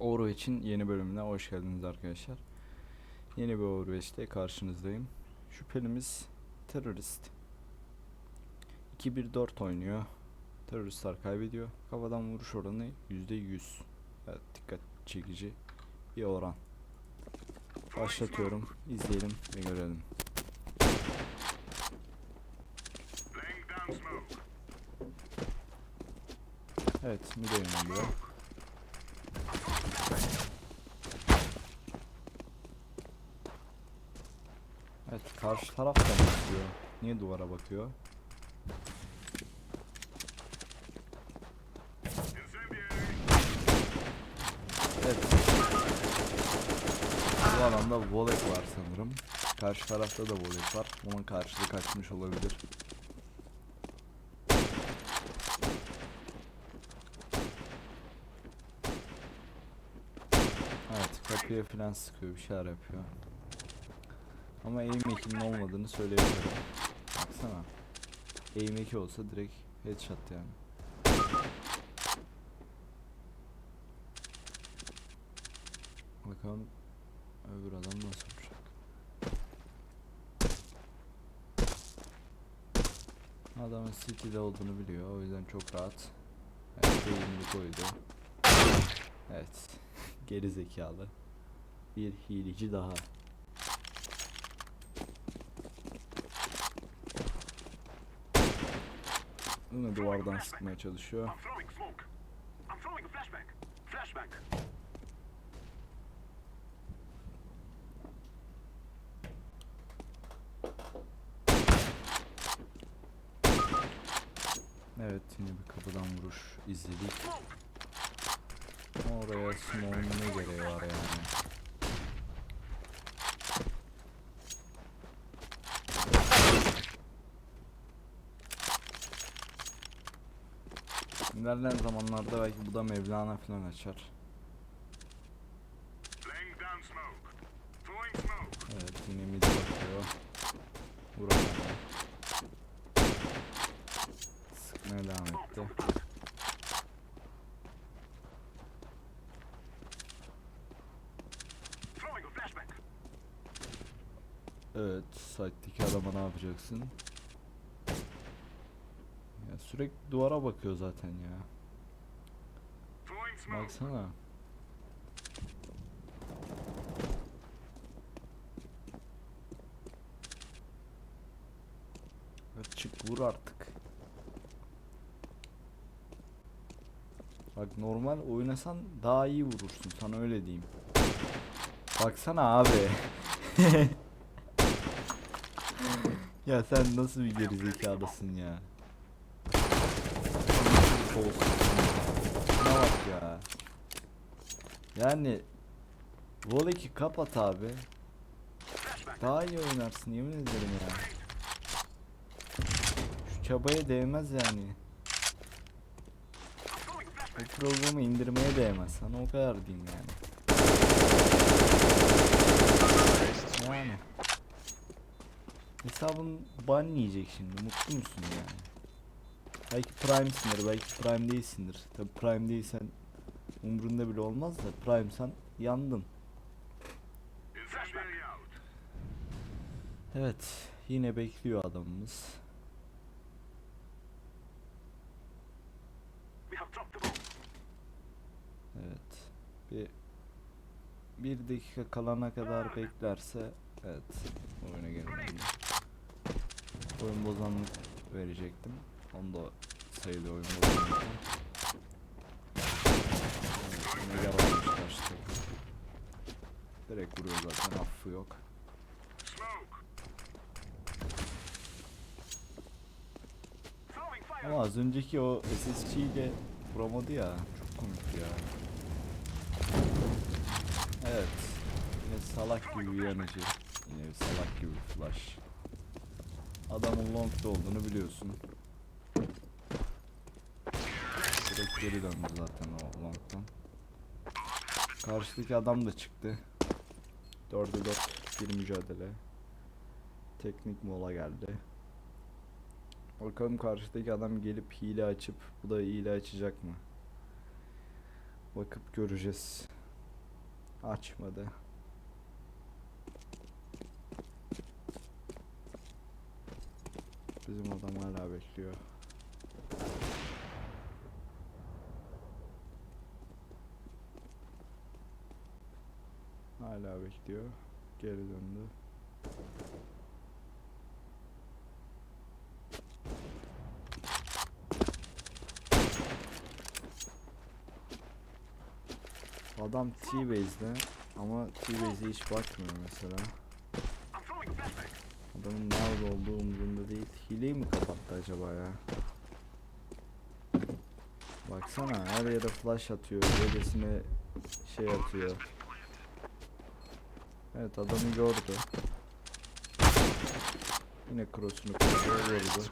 Overwatch'in yeni bölümüne hoş geldiniz arkadaşlar. Yeni bir Overwatch'te karşınızdayım. Şüphelimiz terörist. 2-1-4 oynuyor. Teröristler kaybediyor. Kafadan vuruş oranı %100. Evet, dikkat çekici bir oran. Başlatıyorum. İzleyelim ve görelim. Evet, mid'e yöneliyor. Evet, karşı taraf da bakıyor. Niye duvara bakıyor? Evet. Bu alanda volek var sanırım. Karşı tarafta da volek var. Onun karşılığı kaçmış olabilir. Evet kapıya falan sıkıyor bir şeyler yapıyor. Ama aim ekinin olmadığını söyleyebilirim. Baksana. Aim eki olsa direkt headshot yani. Bakalım öbür adam nasıl vuracak. Adamın City'de olduğunu biliyor o yüzden çok rahat. Evet eğimli koydu. Evet. Geri zekalı. Bir hileci daha. Yine duvardan sıkmaya çalışıyor. Evet yine bir kapıdan vuruş izledik. Oraya smoke'un ne gereği var yani. İlerleyen zamanlarda belki bu da Mevlana falan açar. Evet yine mid bakıyor. Vuramadı. Sıkmaya devam etti. Evet, site'deki adama ne yapacaksın? Sürekli duvara bakıyor zaten ya. Baksana. Çık vur artık. Bak normal oynasan daha iyi vurursun sana öyle diyeyim. Baksana abi. ya sen nasıl bir gerizekalısın ya. Olsun. Şuna bak ya. Yani Volek'i kapat abi. Daha iyi oynarsın yemin ederim ya. Şu çabaya değmez yani. Bu programı indirmeye değmez. Sana o kadar diyeyim yani. Yani. Hesabın ban yiyecek şimdi. Mutlu musun yani? Belki Prime'sindir, belki Prime değilsindir. Tabi Prime değilsen umrunda bile olmaz da Prime'san yandın. Incendiary out. Evet, yine bekliyor adamımız. Evet. Bir bir dakika kalana kadar beklerse evet oyuna gelmeli. Oyun bozanlık verecektim. Onu da sayılı oyun. Evet, yine yavaşmış karşı takım. Direkt vuruyor zaten affı yok. Ama az önceki o SSG ile vuramadı ya. Çok komik ya. Evet. Yine salak gibi bir. Yine salak gibi flash. Adamın long'da olduğunu biliyorsun. Direkt geri döndü zaten o long'dan. Karşıdaki adam da çıktı. 4'e 4 bir mücadele. Teknik mola geldi. Bakalım karşıdaki adam gelip hile açıp bu da hile açacak mı? Bakıp göreceğiz. Açmadı. Bizim adam hala bekliyor. Hala bekliyor. Geri döndü. Adam T-Base'de ama T-Base'e hiç bakmıyor mesela. Adamın nerede olduğu umurunda değil. Hileyi mi kapattı acaba ya? Baksana her yere flash atıyor. Öylesine şey atıyor. Evet adamı gördü. Yine cross'unu koydu.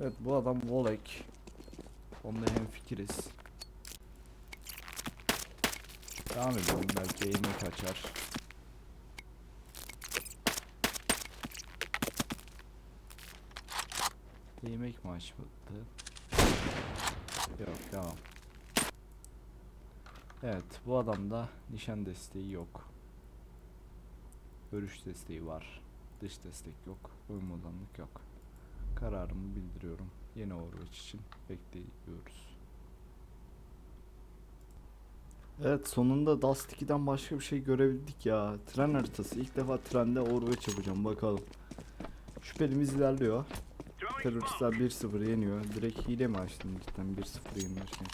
Evet bu adam Volek. Onunla hemfikiriz. Devam edelim belki eğime kaçar. Yemek mi açmadı? Yok devam. Evet bu adamda nişan desteği yok. Görüş desteği var. Dış destek yok. Uyumlulanlık yok. Kararımı bildiriyorum. Yeni Overwatch için bekliyoruz. Evet sonunda Dust 2'den başka bir şey görebildik ya. Tren haritası. İlk defa trende Overwatch yapacağım bakalım. Şüphelimiz ilerliyor. Teröristler smoke. 1-0 yeniyor. Direkt hile mi açtım cidden 1-0 yenilirken?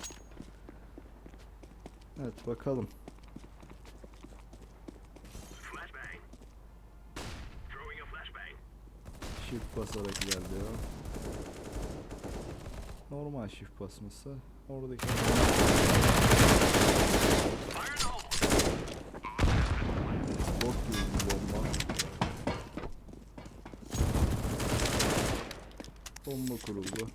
Evet bakalım. Shift basarak ilerliyor. Normal shift basması. Oradaki bok gibi bir bomba. Bomba kuruldu.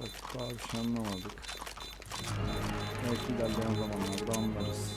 Evet daha bir şey anlamadık. Belki ilerleyen zamanlarda anlarız.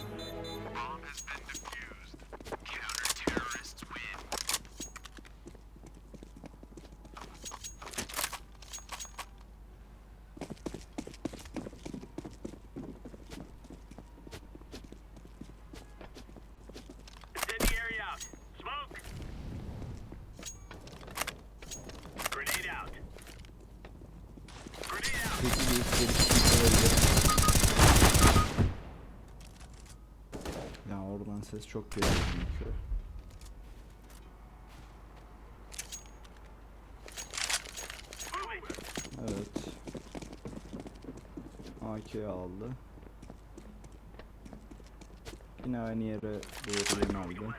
Ses çok geliyor çünkü. Evet. AK aldı. Yine aynı yere doğru yöneldi.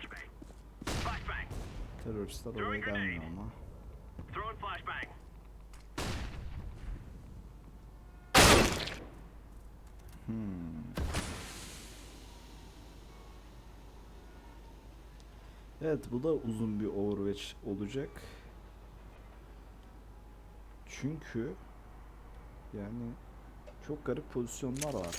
Teröristler oraya gelmiyor ama. Evet bu da uzun bir Overwatch olacak. Çünkü yani çok garip pozisyonlar var.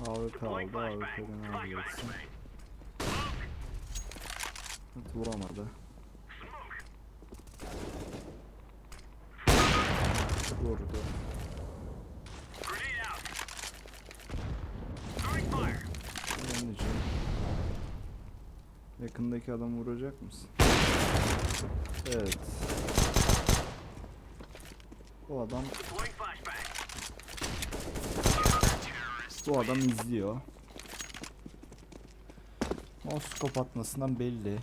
AWP aldı. AWP'den alacaksın. Evet, vuramadı. Vurdu. Yakındaki adam vuracak mısın? Evet. Bu adam bu adam izliyor. Mouse atmasından belli.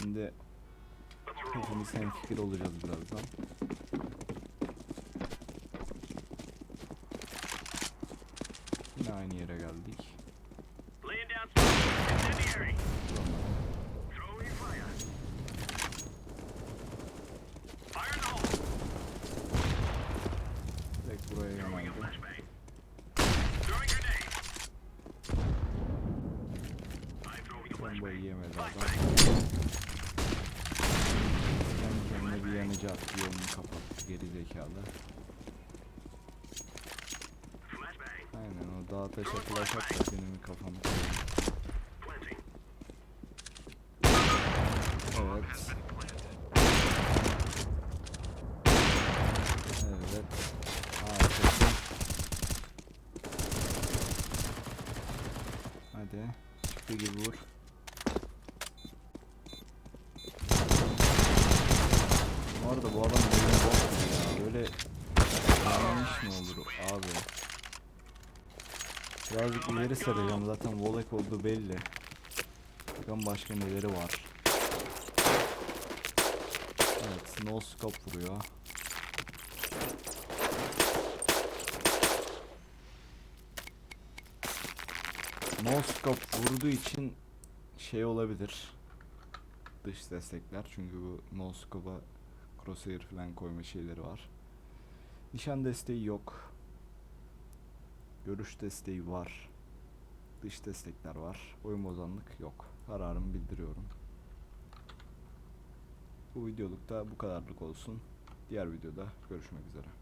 Şimdi hepimiz hemfikir olacağız birazdan. Bombayı yemedi adam. Kendi kendine bir yanıcı attı yolunu kapattı geri zekalı. Aynen o dağa taşa flash benim kafamı. Planting. Evet. Hadi. Çıktı gibi vur. Bu arada bu adam böyle bok mu ya? Böyle yanlış mı olur abi? Birazcık ileri saracağım zaten volek olduğu belli. Bakalım başka neleri var. Evet, no scope vuruyor. No scope vurduğu için şey olabilir. Dış destekler çünkü bu no scope'a crosshair falan koyma şeyleri var. Nişan desteği yok. Görüş desteği var. Dış destekler var. Oyun bozanlık yok. Kararımı bildiriyorum. Bu videoluk da bu kadarlık olsun. Diğer videoda görüşmek üzere.